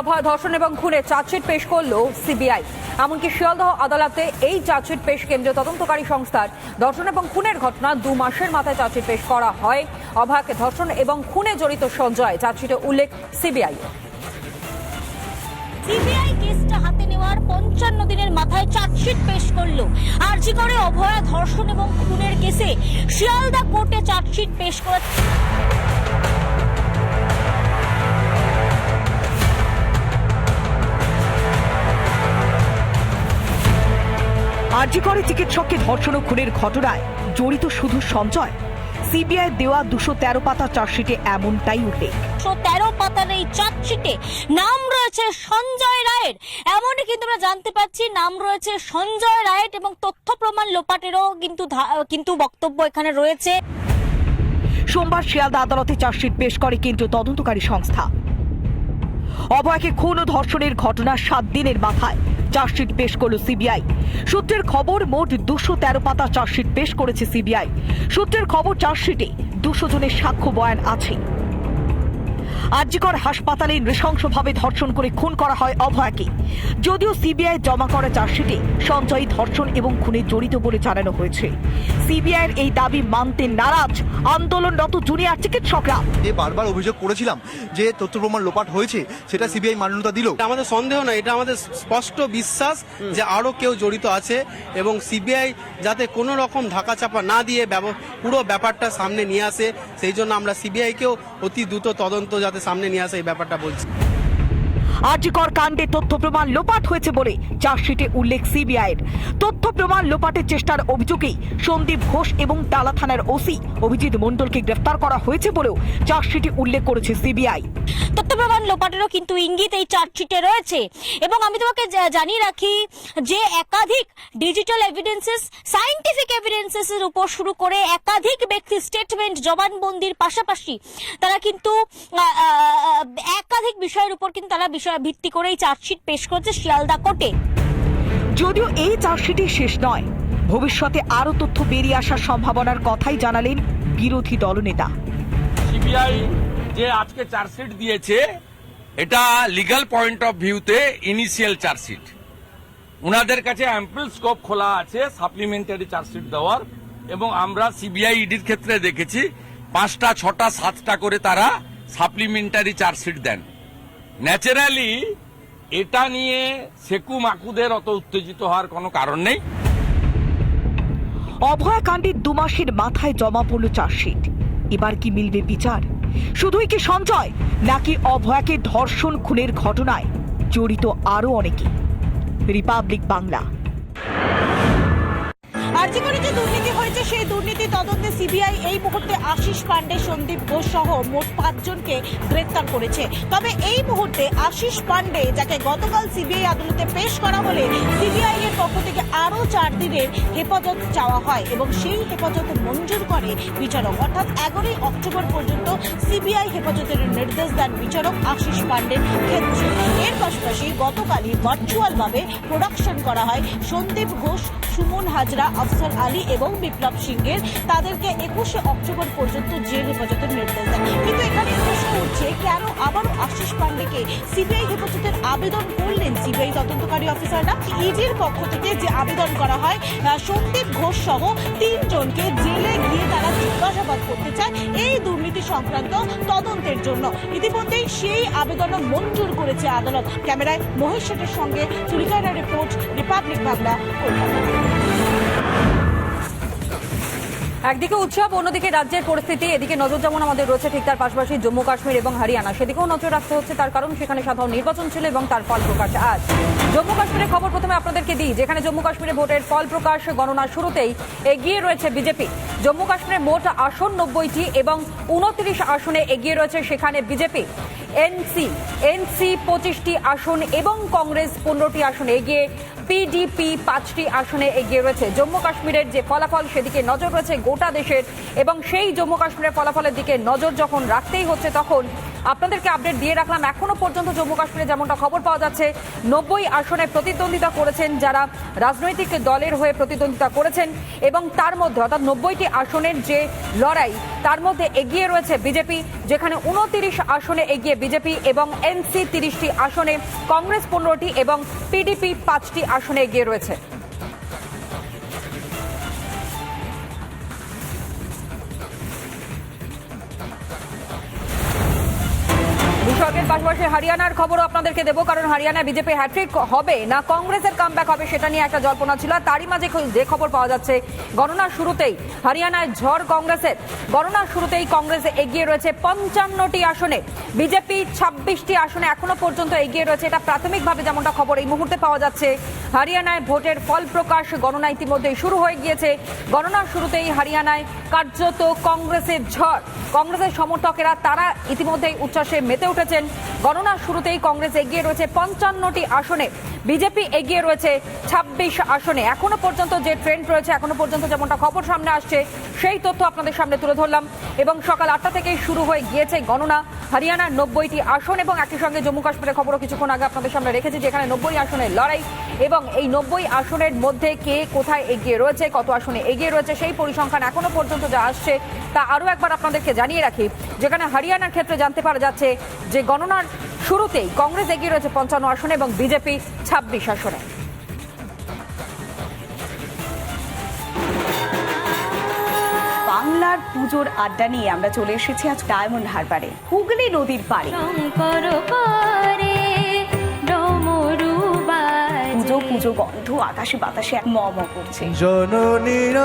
অভয় ধর্ষণ এবং খুনে চার্জশিট পেশ করল সিবিআই। এমনকি শিয়ালদহ আদালতে এই চার্জশিট পেশ কেন্দ্রীয় তদন্তকারী সংস্থার ধর্ষণ এবং খুনের ঘটনা দু মাসের মাথায় চার্জশিট পেশ করা হয়। অভয়কে ধর্ষণ এবং খুনে জড়িত সঞ্জয়, চার্জশিটে উল্লেখ সিবিআই সিবিআই কেসটা হাতে নেওয়ার পঞ্চান্ন দিনের মাথায় চার্জশিট পেশ করল। আরজি করে অভয়া ধর্ষণ এবং খুনের কেসে শিয়ালদা কোর্টে চার্জশিট পেশ করে চিকিৎসককে ধর্ষণ ও খুনের ঘটনায় জড়িত শুধু সঞ্জয়। সিবিআই দেওয়া দুশো তেরো পাতা চার্জশিটে এমনটাই উল্লেখ। একশো তেরো পাতার এই চার্জশিটে। নাম রয়েছে সঞ্জয় রায়ের। এমনই কিন্তু আমরা জানতে পারছি নাম রয়েছে সঞ্জয় রায়ের এবং তথ্য প্রমাণ লোপাটেরও কিন্তু কিন্তু বক্তব্য এখানে রয়েছে। সোমবার শিয়ালদা আদালতে চার্জশিট পেশ করে কেন্দ্রীয় তদন্তকারী সংস্থা। অভয়কে খুন ও ধর্ষণের ঘটনা সাত দিনের মাথায়। চার্জশিট পেশ করল সিবিআই। সূত্রের খবর, মোট দুশো তেরো পাতা চার্জশিট পেশ করেছে সিবিআই। সূত্রের খবর, চার্জশিটে দুশো জনের সাক্ষ্য বয়ান আছে। আরজিকর হাসপাতালে নৃশংসভাবে ধর্ষণ করে খুন করা হয় অভয়াকে। যদিও সিবিআই জমা করা চার্জশিটে সঞ্জয় ধর্ষণ এবং খুনে জড়িত বলে জানানো হয়েছে। সিবিআইয়ের এই দাবি মানতে নারাজ আন্দোলনরত জুনিয়র চিকিৎসকরা। যে বারবার অভিযোগ করেছিলাম যে তথ্য প্রমাণ লোপাট হয়েছে সেটা সিবিআই মান্যতা দিল। এটা আমাদের সন্দেহ না এটা আমাদের স্পষ্ট বিশ্বাস যে আরও কেউ জড়িত আছে এবং সিবিআই যাতে কোনো রকম ধাকাচাপা না দিয়ে ব্যব- পুরো ব্যাপারটা সামনে নিয়ে আসে সেই জন্য আমরা সিবিআইকেও অতি দ্রুত তদন্ত যাতে সামনে নিয়ে আসে এই ব্যাপারটা বলছি। আরজিকর কাণ্ডে তথ্য প্রমাণ লোপাট হয়েছে বলে চার্জশিটে উল্লেখ সিবিআইয়ের। তথ্য প্রমাণ লোপাটের চেষ্টার অভিযোগেই সন্দীপ ঘোষ এবং তালা থানার ওসি অভিজিৎ মণ্ডলকে গ্রেফতার করা হয়েছে বলেও চার্জশিটে উল্লেখ করেছে সিবিআই। তথ্য প্রমাণ লোপাটেরও কিন্তু ইঙ্গিত এই চার্জশিটে রয়েছে। এবং আমি তোমাকে জানিয়ে রাখি যে একাধিক ডিজিটাল এভিডেন্সেস সাইন্টিফিক এভিডেন্সেস এর উপর শুরু করে একাধিক ব্যক্তি স্টেটমেন্ট জবানবন্দির পাশাপাশি তারা কিন্তু উপর কিন্তু তারা বিষয় ভিত্তি করে এই চার্জশিট পেশ করেছে শিয়ালদা কোর্টে। যদিও এই চার্জশিটই শেষ নয় ভবিষ্যতে আরও তথ্য বেরিয়ে আসার সম্ভাবনার কথাই জানালেন বিরোধী দলনেতা। সিবিআই যে আজকে চার্জশিট দিয়েছে এটা লিগ্যাল পয়েন্ট অফ ভিউতে ইনিশিয়াল চার্জশিট। ওনাদের কাছে অ্যাম্পল স্কোপ খোলা আছে সাপ্লিমেন্টারি চার্জশিট দেওয়ার এবং আমরা সিবিআই ইডির ক্ষেত্রে দেখেছি পাঁচটা ছটা সাতটা করে তারা সাপ্লিমেন্টারি চার্জশিট দেন। ন্যাচারালি এটা নিয়ে সেকু মাকুদের অত উত্তেজিত হওয়ার কোনো কারণ নেই। অভয়াকাণ্ডের দু মাসের মাথায় জমা পড়ল চার্জশিট। এবার কি মিলবে বিচার? শুধুই কি সঞ্জয়, নাকি অভয়াকে ধর্ষণ খুনের ঘটনায় জড়িত আরও অনেকে? রিপাবলিক বাংলা। আর্জিকরে যে দুর্নীতি হয়েছে, সেই দুর্নীতি তদন্তে সিবিআই এই মুহূর্তে আশিস পান্ডে, সন্দীপ ঘোষ সহ মোট পাঁচজনকে গ্রেপ্তার করেছে। তবে এই মুহূর্তে আশিস পান্ডে, যাকে গতকাল সিবিআই আদালতে পেশ করা হলে সিবিআই এর পক্ষ থেকে আরও চার দিনের হেফাজত চাওয়া হয় এবং সেই হেফাজত মঞ্জুর করে বিচারক। অর্থাৎ এগারোই অক্টোবর পর্যন্ত সিবিআই হেফাজতের নির্দেশ দেন বিচারক আশিস পান্ডের ক্ষেত্রে। এর পাশাপাশি গতকালই ভার্চুয়ালভাবে প্রোডাকশন করা হয় সন্দীপ ঘোষ, সুমন হাজরা, আফসার আলী এবং বিপ্লব সিংহের তাদেরকে একুশে অক্টোবর পর্যন্ত জেল হেফাজতের নির্দেশ দেন। কিন্তু এখানে প্রশ্ন উঠছে, কেন আবারও আশিস পান্ডেকে সিবিআই হেফাজতের আবেদন করলেন সিবিআই তদন্তকারী অফিসাররা? ইডির পক্ষ থেকে যে আবেদন করা হয়। সন্দীপ ঘোষ সহ তিনজনকে জেলে গিয়ে তারা জিজ্ঞাসাবাদ করতে চায় এই দুর্নীতি সংক্রান্ত তদন্তের জন্য। ইতিমধ্যেই সেই আবেদনও মঞ্জুর করেছে আদালত। ক্যামেরায় মহেশ সঙ্গে চুরিকারা রিপোর্ট, রিপাবলিক বাংলা, কলকাতা। একদিকে উৎসব, অন্যদিকে রাজ্যের পরিস্থিতি। এদিকে নজর যেমন আমাদের রয়েছে ঠিক তার পাশাপাশি জম্মু কাশ্মীর এবং হরিয়ানা। সেদিকেও নজর রাখতে হচ্ছে, তার কারণ সেখানে সাধারণ নির্বাচন ছিল এবং তার ফল প্রকাশ আজ। জম্মু কাশ্মীরের খবর প্রথমে আপনাদেরকে দিই। যেখানে জম্মু কাশ্মীরে ভোটের ফল প্রকাশ গণনার শুরুতেই এগিয়ে রয়েছে বিজেপি। জম্মু কাশ্মীরে মোট আসন নব্বইটি এবং উনত্রিশ আসনে এগিয়ে রয়েছে সেখানে বিজেপি। এনসি এনসি পঁচিশটি আসন এবং কংগ্রেস পনেরোটি আসনে। এগিয়ে পিডিপি পাঁচটি আসনে এগিয়ে রয়েছে। জম্মু কাশ্মীরের যে ফলাফল, সেদিকে নজর রয়েছে গোটা দেশের এবং সেই জম্মু কাশ্মীরের ফলাফলের দিকে নজর যখন রাখতেই হচ্ছে, তখন আপনাদেরকে আপডেট দিয়ে রাখলাম। এখনও পর্যন্ত জম্মু কাশ্মীরে যেমনটা খবর পাওয়া যাচ্ছে, নব্বই আসনে প্রতিদ্বন্দ্বিতা করেছেন যারা রাজনৈতিক দলের হয়ে প্রতিদ্বন্দ্বিতা করেছেন এবং তার মধ্যে অর্থাৎ নব্বইটি আসনের যে লড়াই, তার মধ্যে এগিয়ে রয়েছে বিজেপি, যেখানে উনতিরিশ আসনে এগিয়ে বিজেপি এবং এনসি তিরিশটি আসনে কংগ্রেস পনেরোটি এবং পিডিপি পাঁচটি আসনে এগিয়ে রয়েছে। পাশাপাশি হরিয়ানার খবরও আপনাদেরকে দেবো, কারণ হরিয়ানায় বিজেপি হ্যাট্রিক হবে না, কংগ্রেসের কামব্যাক হবে সেটা নিয়ে একটা জল্পনা ছিল তারই মাঝে যে খবর পাওয়া যাচ্ছে, গণনার শুরুতেই হরিয়ানায় ঝড় কংগ্রেসের, গণনার শুরুতেই কংগ্রেস এগিয়ে রয়েছে পঞ্চান্নটি আসনে, বিজেপি ছাব্বিশটি আসনে এখনও পর্যন্ত এগিয়ে রয়েছে, এটা প্রাথমিকভাবে যেমনটা খবর এই মুহূর্তে পাওয়া যাচ্ছে, হরিয়ানায় ভোটের ফল প্রকাশ গণনা ইতিমধ্যেই শুরু হয়ে গিয়েছে, গণনার শুরুতেই হরিয়ানায় কার্যত কংগ্রেসের ঝড়। কংগ্রেসের সমর্থকেরা তারা ইতিমধ্যেই উচ্ছ্বাসে মেতে উঠেছেন। গণনার শুরুতেই কংগ্রেস এগিয়ে রয়েছে পঞ্চান্নটি আসনে। বিজেপি এগিয়ে রয়েছে ছাব্বিশ আসনে। এখনও পর্যন্ত যে ট্রেন্ড রয়েছে, এখনও পর্যন্ত যেমনটা খবর সামনে আসছে, সেই তথ্য আপনাদের সামনে তুলে ধরলাম। এবং সকাল আটটা থেকেই শুরু হয়ে গিয়েছে গণনা। হরিয়ানার নব্বইটি আসন এবং একই সঙ্গে জম্মু কাশ্মীরের খবরও কিছুক্ষণ আগে আপনাদের সামনে রেখেছি, যেখানে নব্বই আসনের লড়াই এবং এই নব্বই আসনের মধ্যে কে কোথায় এগিয়ে রয়েছে, কত আসনে এগিয়ে রয়েছে, সেই পরিসংখ্যান এখনও পর্যন্ত যা আসছে তা আরও একবার আপনাদেরকে জানিয়ে রাখি। যেখানে হরিয়ানার ক্ষেত্রে জানতে পারা যাচ্ছে যে গণনার শুরুতেই কংগ্রেস এগিয়ে রয়েছে পঞ্চান্ন আসনে এবং বিজেপি ছাব্বিশ আসনে। বাংলার পুজোর আড্ডা নিয়ে আমরা চলে এসেছি আজ ডায়মন্ড হারবারে। হুগলি নদীর পাড়ে। বাজে। পুজো পুজো গন্ধ আকাশে বাতাসে এক ম ম করছে। জননীর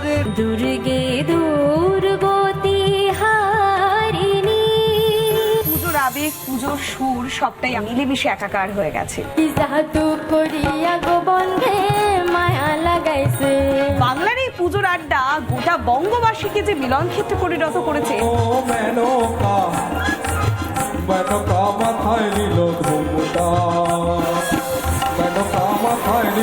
আমার দুর্গে দুর্গতি হারিণী। পুজোর আবেগ পুজোর সুর সবটাই মিলেমিশে একাকার হয়ে গেছে। জাদু করিয়া গো বন্ধে মায়া লাগাইছে। বাংলার এই পুজোর আড্ডা গোটা বঙ্গবাসীকে যে মিলন ক্ষেত্রে পরিণত করেছে। মাথায় নিল ধুমদার